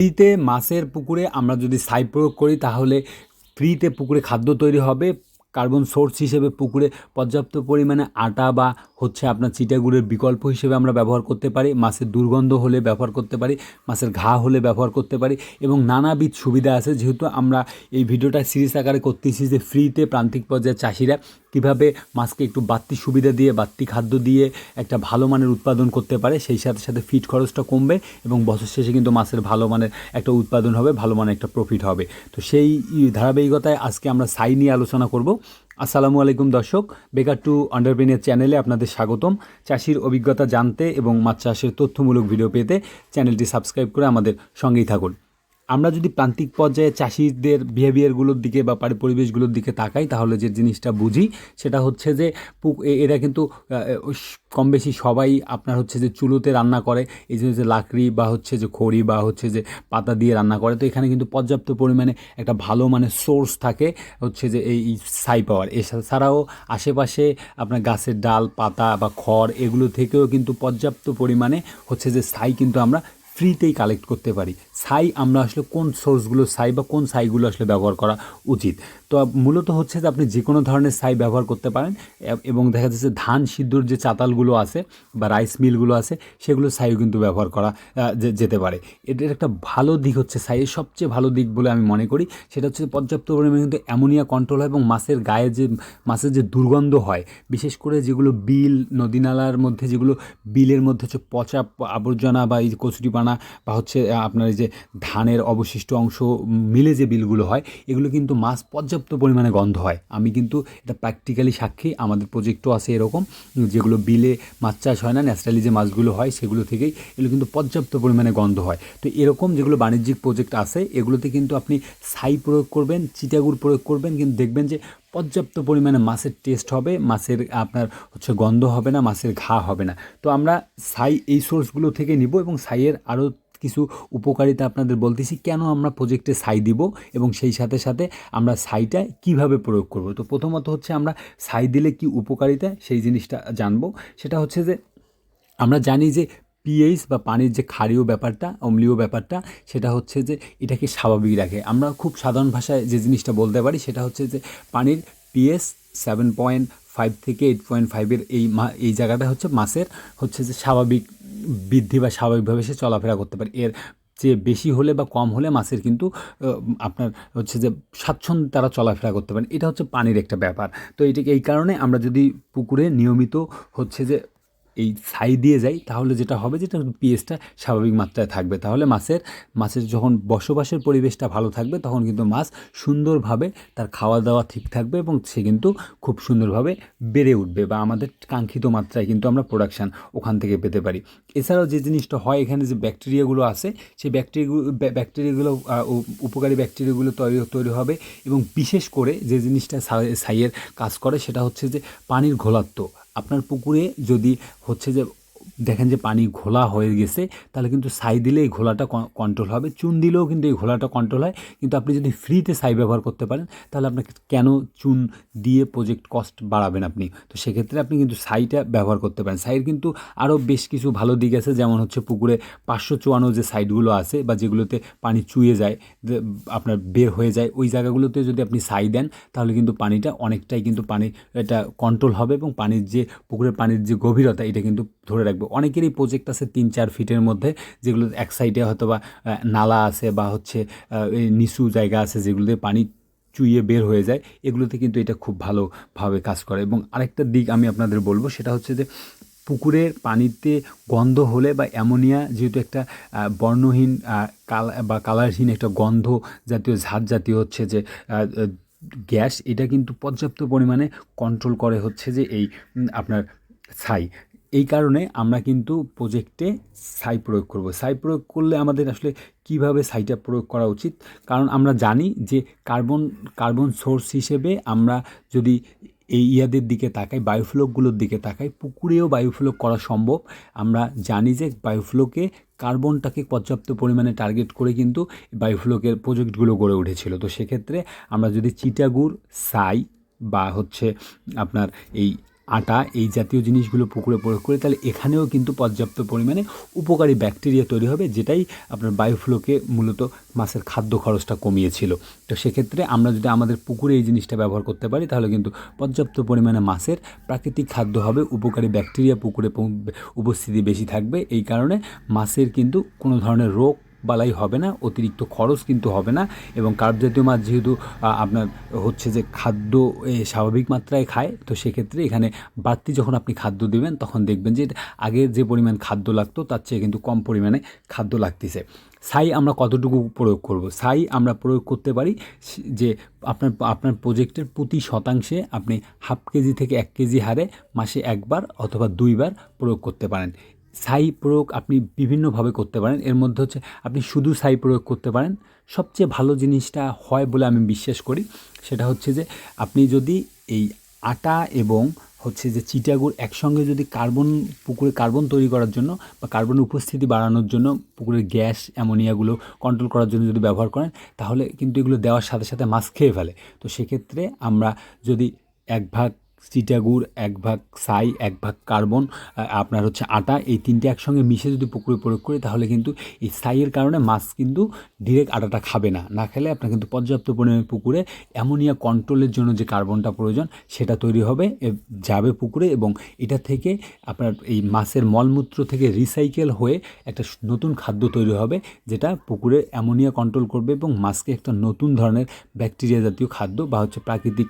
ফ্রিতে মাছের পুকুরে আমরা যদি সাই প্রয়োগ করি, তাহলে ফ্রিতে পুকুরে খাদ্য তৈরি হবে। কার্বন সোর্স হিসেবে পুকুরে পর্যাপ্ত পরিমাণে আটা বা হচ্ছে আপনার চিটাগুড়ের বিকল্প হিসেবে আমরা ব্যবহার করতে পারি, মাছের দুর্গন্ধ হলে ব্যবহার করতে পারি, মাছের ঘা হলে ব্যবহার করতে পারি এবং নানাবিধ সুবিধা আছে। যেহেতু আমরা এই ভিডিওটা সিরিজ আকারে করতেছি যে ফ্রিতে প্রান্তিক পর্যায়ের চাষিরা কীভাবে মাছকে একটু বাড়তি সুবিধা দিয়ে, বাড়তি খাদ্য দিয়ে একটা ভালো মানের উৎপাদন করতে পারে, সেই সাথে সাথে ফিড খরচটা কমবে এবং বছর শেষে কিন্তু মাছের ভালো মানের একটা উৎপাদন হবে, ভালো মানের একটা প্রফিট হবে। তো সেই ধারাবাহিকতায় আজকে আমরা সাই নিয়ে আলোচনা করব। আসসালামু আলাইকুম দর্শক, বেকার টু আন্ডারপ্রিনের চ্যানেলে আপনাদের স্বাগতম। চাষির অভিজ্ঞতা জানতে এবং মাছ চাষের তথ্যমূলক ভিডিও পেতে চ্যানেলটি সাবস্ক্রাইব করে আমাদের সঙ্গেই থাকুন। আমরা যদি প্রান্তিক পর্যায়ে চাষিদের বিহেভিয়ারগুলোর দিকে বা পারি পরিবেশগুলোর দিকে তাকাই, তাহলে যে জিনিসটা বুঝি সেটা হচ্ছে যে এরা কিন্তু কম বেশি সবাই আপনার হচ্ছে যে চুলোতে রান্না করে, এই জন্য যে লাকড়ি বা হচ্ছে যে খড়ি বা হচ্ছে যে পাতা দিয়ে রান্না করে। তো এখানে কিন্তু পর্যাপ্ত পরিমাণে একটা ভালো মানে সোর্স থাকে হচ্ছে যে এই ছাই পাওয়ার। এছাড়াও আশেপাশে আপনার গাছের ডাল, পাতা বা খড়, এগুলো থেকেও কিন্তু পর্যাপ্ত পরিমাণে হচ্ছে যে ছাই কিন্তু আমরা ফ্রিতেই কালেক্ট করতে পারি। সাই আমরা আসলে কোন সোর্সগুলো সাই বা কোন সাইগুলো আসলে ব্যবহার করা উচিত। তো মূলত হচ্ছে যে আপনি যে কোনো ধরনের ছাই ব্যবহার করতে পারেন, এবং দেখা যাচ্ছে ধান সিদ্ধর যে চাতালগুলো আছে বা রাইস মিলগুলো আছে, সেগুলো ছাইও কিন্তু ব্যবহার করা যেতে পারে। এটার একটা ভালো দিক হচ্ছে ছাইয়ের সবচেয়ে ভালো দিক বলে আমি মনে করি, সেটা হচ্ছে পর্যাপ্ত পরিমাণে কিন্তু অ্যামোনিয়া কন্ট্রোল হয় এবং মাছের গায়ে যে, মাছের যে দুর্গন্ধ হয়, বিশেষ করে যেগুলো বিল, নদী নালার মধ্যে যেগুলো বিলের মধ্যে হচ্ছে পচা আবর্জনা বা এই কচুরিপানা বা হচ্ছে আপনার এই যে ধানের অবশিষ্ট অংশ মিলে যে বিলগুলো হয়, এগুলো কিন্তু মাছ পর্যাপ্ত পরিমাণে গন্ধ হয়। আমি কিন্তু এটা প্র্যাকটিক্যালি সাক্ষী, আমাদের প্রজেক্টও আছে এরকম, যেগুলো বিলে মাছ চাষ হয় না ন্যাচারালি যে মাছগুলো হয় সেগুলো থেকেই এগুলো কিন্তু পর্যাপ্ত পরিমাণে গন্ধ হয়। তো এরকম যেগুলো বাণিজ্যিক প্রজেক্ট আছে, এগুলোতে কিন্তু আপনি ছাই প্রয়োগ করবেন, চিটাগুড় প্রয়োগ করবেন, কিন্তু দেখবেন যে পর্যাপ্ত পরিমাণে মাছের টেস্ট হবে, মাছের আপনার হচ্ছে গন্ধ হবে না, মাছের ঘা হবে না। তো আমরা ছাই এই সোর্সগুলো থেকে নিব এবং ছাইয়ের আরও কিছু উপকারিতা আপনাদের বলতেছি, কেন আমরা প্রজেক্টে সাই দিব এবং সেই সাথে সাথে আমরা ছাইটা কীভাবে প্রয়োগ করব? তো প্রথমত হচ্ছে আমরা সাই দিলে কি উপকারিতা, সেই জিনিসটা জানব। সেটা হচ্ছে যে, আমরা জানি যে পিএইচ বা পানির যে ক্ষারীয় ব্যাপারটা, অম্লীয় ব্যাপারটা, সেটা হচ্ছে যে এটাকে স্বাভাবিক রাখে। আমরা খুব সাধারণ ভাষায় যে জিনিসটা বলতে পারি, সেটা হচ্ছে যে পানির পিএস সেভেন পয়েন্ট ফাইভ থেকে এইট পয়েন্ট ফাইভের এই এই জায়গাটা হচ্ছে মাছের হচ্ছে যে স্বাভাবিক বৃদ্ধি বা স্বাভাবিকভাবে সে চলাফেরা করতে পারে। এর যে বেশি হলে বা কম হলে মাছের কিন্তু আপনার হচ্ছে যে স্বাচ্ছন্দ্য তারা চলাফেরা করতে পারেন। এটা হচ্ছে পানির একটা ব্যাপার। তো এটাকে এই কারণে আমরা যদি পুকুরে নিয়মিত হচ্ছে যে এই ছাই দিয়ে যাই, তাহলে যেটা হবে যেটা পিএসটা স্বাভাবিক মাত্রায় থাকবে। তাহলে মাছের মাছের যখন বসবাসের পরিবেশটা ভালো থাকবে, তখন কিন্তু মাছ সুন্দরভাবে তার খাওয়া দাওয়া ঠিক থাকবে এবং সে কিন্তু খুব সুন্দরভাবে বেড়ে উঠবে বা আমাদের কাঙ্ক্ষিত মাত্রায় কিন্তু আমরা প্রোডাকশান ওখান থেকে পেতে পারি। এছাড়াও যে জিনিসটা হয় এখানে যে ব্যাকটেরিয়াগুলো আছে সেই ব্যাকটেরিয়াগুলো ব্যাকটেরিয়াগুলো উপকারী ব্যাকটেরিয়াগুলো তৈরি তৈরি হবে এবং বিশেষ করে যে জিনিসটা সাইয়ের কাজ করে সেটা হচ্ছে যে পানির ঘোলাত্ব। আপনার পুকুরে যদি হচ্ছে যে দেখেন যে পানি ঘোলা হয়ে গেছে, তাহলে কিন্তু ছাই দিলে এই ঘোলাটা কন্ট্রোল হবে। চুন দিলেও কিন্তু এই ঘোলাটা কন্ট্রোল হয়। কিন্তু আপনি যদি ফ্রিতে ছাই ব্যবহার করতে পারেন, তাহলে আপনাকে কেন চুন দিয়ে প্রজেক্ট কস্ট বাড়াবেন আপনি? তো সেক্ষেত্রে আপনি কিন্তু ছাইটা ব্যবহার করতে পারেন। ছাইয়ের কিন্তু আরও বেশ কিছু ভালো দিক আছে, যেমন হচ্ছে পুকুরে পাঁচশো চুয়ান্ন যে সাইডগুলো আছে বা যেগুলোতে পানি চুয়ে যায় আপনার বের হয়ে যায়, ওই জায়গাগুলোতে যদি আপনি ছাই দেন, তাহলে কিন্তু পানিটা অনেকটাই কিন্তু পানি এটা কন্ট্রোল হবে এবং পানির যে পুকুরের পানির যে গভীরতা, এটা কিন্তু ধরে রাখবে অনেকেরই প্রজেক্ট আছে তিন চার ফিটের মধ্যে, যেগুলো এক সাইডে হয়তো বা নালা আছে বা হচ্ছে নিচু জায়গা আছে যেগুলোতে পানি চুইয়ে বের হয়ে যায়, এগুলোতে কিন্তু এটা খুব ভালোভাবে কাজ করে। এবং আরেকটা দিক আমি আপনাদের বলব, সেটা হচ্ছে যে পুকুরের পানিতে গন্ধ হলে বা অ্যামোনিয়া যেহেতু একটা বর্ণহীন কালা, বা কালারহীন একটা গন্ধ জাতীয় ঝাঁজ জাতীয় হচ্ছে যে গ্যাস, এটা কিন্তু পর্যাপ্ত পরিমাণে কন্ট্রোল করে হচ্ছে যে এই আপনার ছাই। এই কারণে আমরা কিন্তু প্রজেক্টে সাই প্রয়োগ করব। সাই প্রয়োগ করলে আমাদের আসলে কীভাবে সাইটা প্রয়োগ করা উচিত? কারণ আমরা জানি যে কার্বন কার্বন সোর্স হিসেবে আমরা যদি এই ইয়াদের দিকে তাকাই বায়োফ্লকগুলোর দিকে তাকাই, পুকুরেও বায়োফ্লক করা সম্ভব। আমরা জানি যে বায়োফ্লকে কার্বনটাকে পর্যাপ্ত পরিমাণে টার্গেট করে কিন্তু বায়োফ্লকের প্রজেক্টগুলো গড়ে উঠেছিল। তো সেক্ষেত্রে আমরা যদি চিটাগুড় সাই বা হচ্ছে আপনার এই আটা এই জাতীয় জিনিসগুলো পুকুরে প্রয়োগ করে, তাহলে এখানেও কিন্তু পর্যাপ্ত পরিমাণে উপকারী ব্যাকটেরিয়া তৈরি হবে, যেটাই আপনার বায়োফ্লোকে মূলত মাছের খাদ্য খরচটা কমিয়েছিল। তো সেক্ষেত্রে আমরা যদি আমাদের পুকুরে এই জিনিসটা ব্যবহার করতে পারি, তাহলে কিন্তু পর্যাপ্ত পরিমাণে মাছের প্রাকৃতিক খাদ্য হবে, উপকারী ব্যাকটেরিয়া পুকুরে উপস্থিতি বেশি থাকবে। এই কারণে মাছের কিন্তু কোনো ধরনের রোগ বালাই হবে না, অতিরিক্ত খরচ কিন্তু হবে না এবং কার্ব জাতীয় মাছ যেহেতু আপনার হচ্ছে যে খাদ্য স্বাভাবিক মাত্রায় খায়, তো সেক্ষেত্রে এখানে বাড়তি যখন আপনি খাদ্য দেবেন তখন দেখবেন যে আগে যে পরিমাণ খাদ্য লাগতো তার চেয়ে কিন্তু কম পরিমাণে খাদ্য লাগতেছে। সাই আমরা কতটুকু প্রয়োগ করব? সাই আমরা প্রয়োগ করতে পারি যে আপনার আপনার প্রজেক্টের প্রতি শতাংশে আপনি হাফ কেজি থেকে এক কেজি হারে মাসে একবার অথবা দুইবার প্রয়োগ করতে পারেন। ছাই প্রয়োগ আপনি বিভিন্নভাবে করতে পারেন। এর মধ্যে হচ্ছে আপনি শুধু সাই প্রয়োগ করতে পারেন। সবচেয়ে ভালো জিনিসটা হয় বলে আমি বিশ্বাস করি। সেটা হচ্ছে যে আপনি যদি এই আটা এবং হচ্ছে যে চিটাগুড় একসঙ্গে যদি কার্বন, পুকুরে কার্বন তৈরি করার জন্য বা কার্বনের উপস্থিতি বাড়ানোর জন্য পুকুরের গ্যাস, অ্যামোনিয়াগুলো কন্ট্রোল করার জন্য যদি ব্যবহার করেন, তাহলে কিন্তু এগুলো দেওয়ার সাথে সাথে মাছ খেয়ে ফেলে। তো সেক্ষেত্রে আমরা যদি এক ভাগ চিটাগুড় এক ভাগ সাই, এক ভাগ কার্বন আপনার হচ্ছে আটা, এই তিনটে একসঙ্গে মিশে যদি পুকুরে প্রয়োগ করি, তাহলে কিন্তু এই সাইয়ের কারণে মাছ কিন্তু ডিরেক্ট আটাটা খাবে না। না খেলে আপনার কিন্তু পর্যাপ্ত পরিমাণে পুকুরে অ্যামোনিয়া কন্ট্রোলের জন্য যে কার্বনটা প্রয়োজন, সেটা তৈরি হবে যাবে পুকুরে এবং এটা থেকে আপনার এই মাছের মলমূত্র থেকে রিসাইকেল হয়ে একটা নতুন খাদ্য তৈরি হবে, যেটা পুকুরে অ্যামোনিয়া কন্ট্রোল করবে এবং মাছকে একটা নতুন ধরনের ব্যাকটেরিয়া জাতীয় খাদ্য বা হচ্ছে প্রাকৃতিক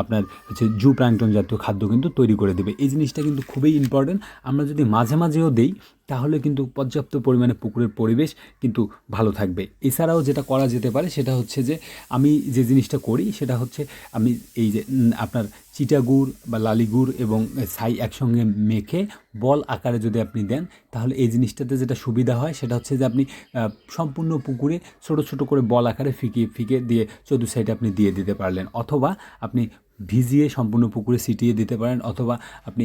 আপনার হচ্ছে জু প্লাঙ্কটন জাতীয় খাদ্য কিন্তু তৈরি করে দেবে। এই জিনিসটা কিন্তু খুবই ইম্পর্টেন্ট আমরা যদি মাঝে মাঝেও দেই, তাহলে কিন্তু পর্যাপ্ত পরিমাণে পুকুরের পরিবেশ কিন্তু ভালো থাকবে। এছাড়াও যেটা করা যেতে পারে, সেটা হচ্ছে যে, আমি যে জিনিসটা করি, সেটা হচ্ছে আমি এই যে আপনার চিটাগুড় বা লালিগুড় এবং ছাই একসঙ্গে মেখে বল আকারে যদি আপনি দেন, তাহলে এই জিনিসটাতে যেটা সুবিধা হয়, সেটা হচ্ছে যে আপনি সম্পূর্ণ পুকুরে ছোট ছোট করে বল আকারে ফিকে ফিকে দিয়ে চতুর সাইডে আপনি দিয়ে দিতে পারলেন। অথবা আপনি ভিজিয়ে সম্পূর্ণ পুকুরে ছিটিয়ে দিতে পারেন অথবা আপনি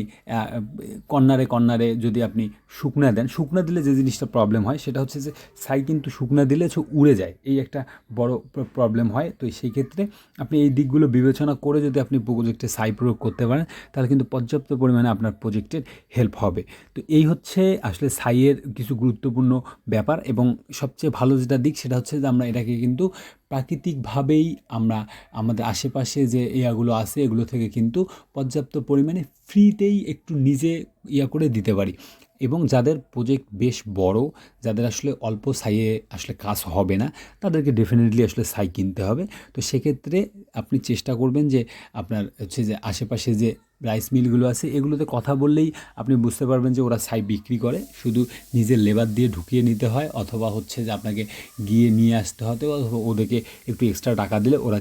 কর্নারে কর্নারে যদি আপনি শুকনা দেন, শুকনা দিলে যে জিনিসটা প্রবলেম হয় সেটা হচ্ছে যে ছাই কিন্তু শুকনা দিলে হচ্ছে উড়ে যায়। এই একটা বড় প্রবলেম হয়। তো সেই ক্ষেত্রে আপনি এই দিকগুলো বিবেচনা করে যদি আপনি প্রজেক্টে ছাই প্রয়োগ করতে পারেন, তাহলে কিন্তু পর্যাপ্ত পরিমাণে আপনার প্রজেক্টের হেল্প হবে। তো এই হচ্ছে আসলে ছাইয়ের কিছু গুরুত্বপূর্ণ ব্যাপার এবং সবচেয়ে ভালো যেটা দিক সেটা হচ্ছে যে আমরা এটাকে কিন্তু প্রাকৃতিকভাবেই আমরা আমাদের আশেপাশে যে ইয়াগুলো আছে, এগুলো থেকে কিন্তু পর্যাপ্ত পরিমাণে ফ্রিতেই একটু নিজে ইয়া করে দিতে পারি। এবং যাদের প্রজেক্ট বেশ বড়, যাদের আসলে অল্প সাইয়ে আসলে কাজ হবে না, তাদেরকে ডেফিনেটলি আসলে সাই কিনতে হবে। তো সেক্ষেত্রে আপনি চেষ্টা করবেন যে আপনার হচ্ছে যে আশেপাশে যে রাইস মিলগুলো আছে, এগুলোতে কথা বললেই আপনি বুঝতে পারবেন যে ওরা ছাই বিক্রি করে। শুধু নিজের লেবার দিয়ে ঢুকিয়ে নিতে হয় অথবা হচ্ছে যে আপনাকে গিয়ে নিয়ে আসতে হতে অথবা ওদেরকে একটু এক্সট্রা টাকা দিলে ওরা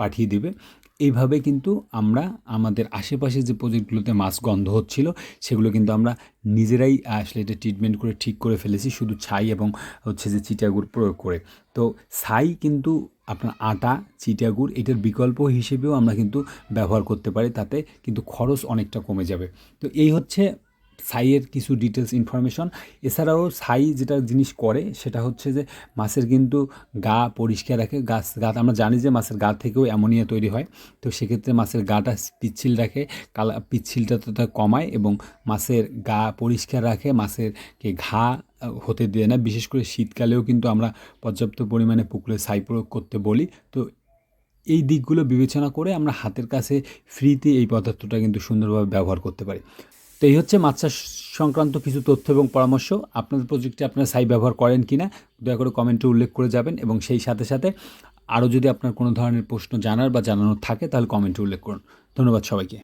পাঠিয়ে দিবে। এইভাবে কিন্তু আমরা আমাদের আশেপাশে যে প্রজেক্টগুলোতে মাছ গন্ধ হচ্ছিল, সেগুলো কিন্তু আমরা নিজেরাই আসলে এটা ট্রিটমেন্ট করে ঠিক করে ফেলেছি, শুধু ছাই এবং হচ্ছে যে চিটাগুড় প্রয়োগ করে। তো ছাই কিন্তু আপনার আটা, চিটাগুড়, এটার বিকল্প হিসেবেও আমরা কিন্তু ব্যবহার করতে পারি, তাতে কিন্তু খরচ অনেকটা কমে যাবে। তো এই হচ্ছে ছাইয়ের কিছু ডিটেলস ইনফরমেশন এছাড়াও সাই যেটা জিনিস করে, সেটা হচ্ছে যে মাছের কিন্তু গা পরিষ্কার রাখে। গাছ গা আমরা জানি যে মাছের গা থেকেও অ্যামোনিয়া তৈরি হয়। তো সেক্ষেত্রে মাছের গাটা পিচ্ছিল রাখে, কালা, পিচ্ছিলটা তো কমায় এবং মাছের গা পরিষ্কার রাখে, মাছেরকে ঘা হতে দেয় না। বিশেষ করে শীতকালেও কিন্তু আমরা পর্যাপ্ত পরিমাণে পুকুরে ছাই প্রয়োগ করতে বলি। তো এই দিকগুলো বিবেচনা করে আমরা হাতের কাছে ফ্রিতে এই পদার্থটা কিন্তু সুন্দরভাবে ব্যবহার করতে পারি। তো এই হচ্ছে মাছ চাষ সংক্রান্ত কিছু তথ্য এবং পরামর্শ। আপনাদের প্রজেক্টে আপনারা সাই ব্যবহার করেন কি না দয়া করে কমেন্টে উল্লেখ করে যাবেন এবং সেই সাথে সাথে আরও যদি আপনার কোনো ধরনের প্রশ্ন জানার বা জানানোর থাকে, তাহলে কমেন্টে উল্লেখ করুন। ধন্যবাদ সবাইকে।